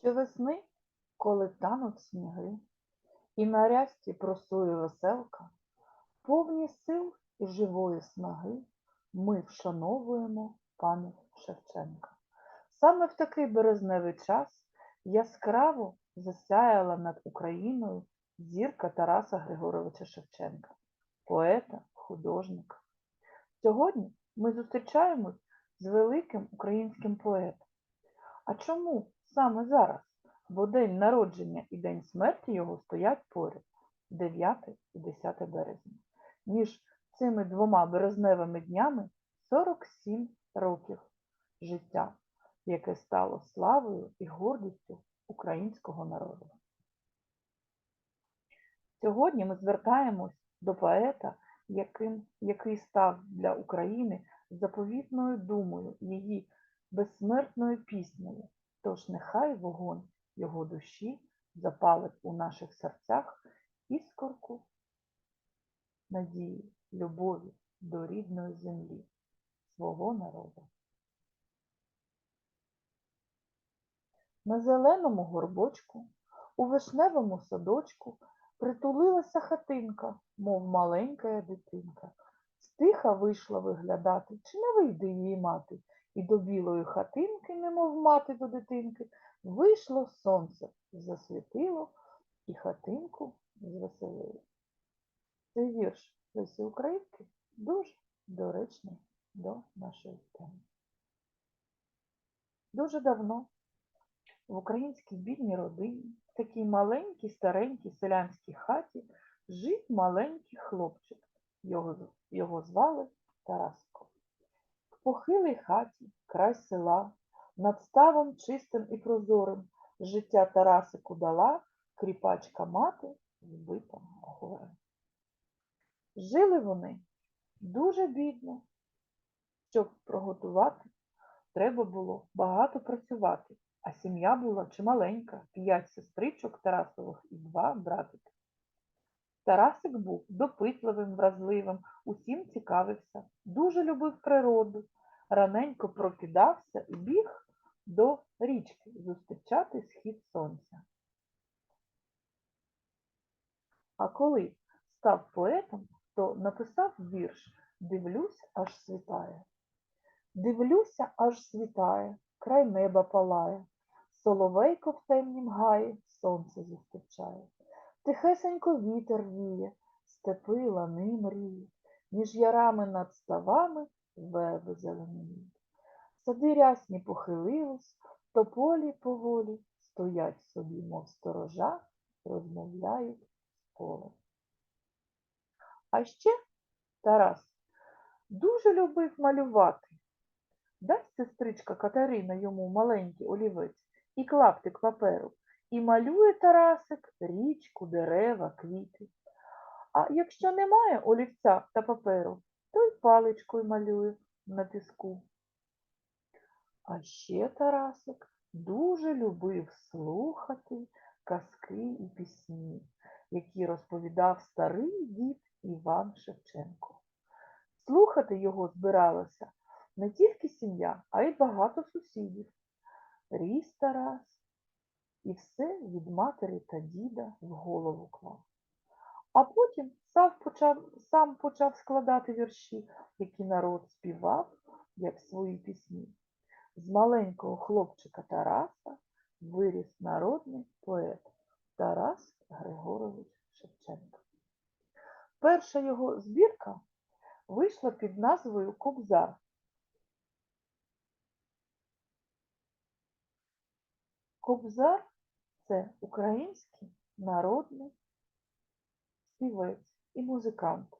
Щовесни, коли тануть сніги, і на рясті просує веселка, повні сил і живої снаги ми вшановуємо пам'ять Шевченка. Саме в такий березневий час яскраво засяяла над Україною зірка Тараса Григоровича Шевченка, поета, художника. Сьогодні ми зустрічаємось з великим українським поетом. А чому саме зараз? Бо день народження і день смерті його стоять поряд 9 і 10 березня. Між цими двома березневими днями 47 років життя, яке стало славою і гордістю українського народу. Сьогодні ми звертаємось до поета, яким, який став для України заповітною думою, її безсмертною піснею. Тож нехай вогонь його душі запалить у наших серцях іскорку надії, любові до рідної землі, свого народу. На зеленому горбочку, у вишневому садочку притулилася хатинка, мов маленька дитинка. Стиха вийшла виглядати, чи не вийде її мати, і до білої хатинки, немов мати до дитинки, вийшло сонце, засвітило і хатинку звеселило. Цей вірш Лесі Українки дуже доречний до нашої теми. Дуже давно в українській бідній родині, в такій маленькій старенькій селянській хаті, жив маленький хлопчик. Його, його звали Тараско. В похилій хаті, край села, над ставом чистим і прозорим, життя Тарасику дала кріпачка мати вбита горем. Жили вони дуже бідно. Щоб приготувати, треба було багато працювати, а сім'я була чималенька, п'ять сестричок Тарасових і два братики. Тарасик був допитливим, вразливим, усім цікавився, дуже любив природу, раненько прокидався і біг до річки зустрічати схід сонця. А коли став поетом, то написав вірш Дивлюсь, аж світає. Дивлюся, аж світає, край неба палає, соловейко в темнім гаї сонце зустрічає. Тихесенько вітер віє, степи лани мріють, між ярами над ставами верби зеленіють. Сади рясні похилились, тополі поволі стоять собі, мов сторожа, розмовляють з полем. А ще Тарас дуже любив малювати. Дасть сестричка Катерина йому маленький олівець і клаптик паперу, і малює Тарасик річку, дерева, квіти. А якщо немає олівця та паперу, то й паличкою малює на піску. А ще Тарасик дуже любив слухати казки і пісні, які розповідав старий дід Іван Шевченко. Слухати його збиралося не тільки сім'я, а й багато сусідів. Ріс Тарас і все від матері та діда в голову клав. А потім сам почав, сам почав складати вірші, які народ співав, як свої пісні. З маленького хлопчика Тараса виріс народний поет Тарас Григорович Шевченко. Перша його збірка вийшла під назвою Кобзар. Кобзар це український народний співець і музикант.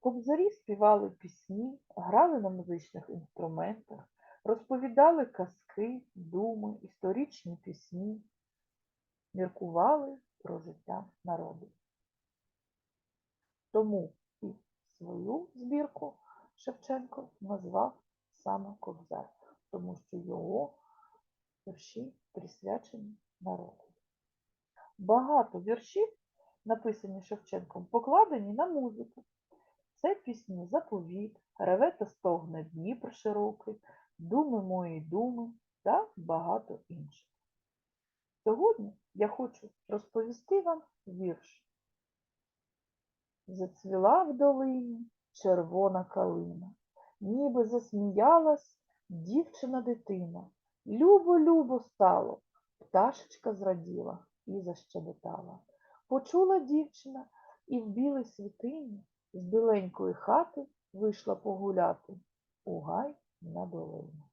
Кобзарі співали пісні, грали на музичних інструментах, розповідали казки, думи, історичні пісні, міркували про життя народу. Тому і свою збірку Шевченко назвав саме Кобзар, тому що його вірші присвячені народу. Багато віршів, написані Шевченком, покладені на музику. Це пісні Заповіт, Реве та стогне Дніпр широкий, Думи мої думи та багато інших. Сьогодні я хочу розповісти вам вірш. Зацвіла в долині червона калина, ніби засміялась дівчина дитина. Любо-любо стало, пташечка зраділа і защебетала. Почула дівчина і в білій світині з біленької хати вийшла погуляти у гай на долину.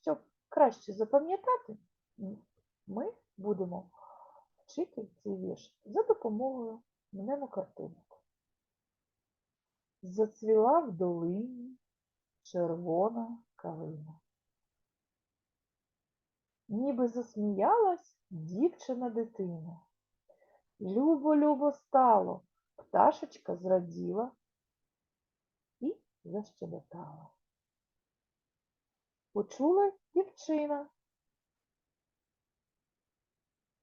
Щоб краще запам'ятати, ми будемо вчити цей вірш за допомогою мнемокартинок. Зацвіла в долині червона калина. Ніби засміялась дівчина дитина. Любо-любо стало, пташечка зраділа і защебетала. Почула дівчина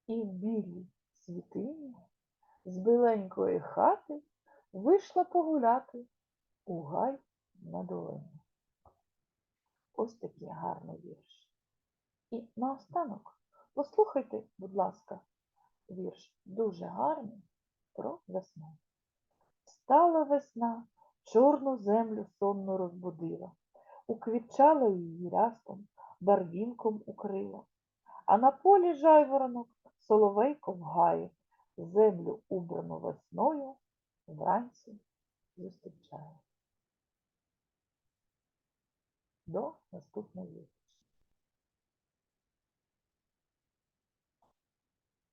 і в білій світині з біленької хати вийшла погуляти у гай на долину. Ось такий гарний вірш. І наостанок послухайте, будь ласка, вірш дуже гарний про весну. Стала весна, чорну землю сонну розбудила, уквітчала її рястом, барвінком укрила. А на полі жайворонок соловейко вгає, землю убрану весною вранці зустрічає. До наступної.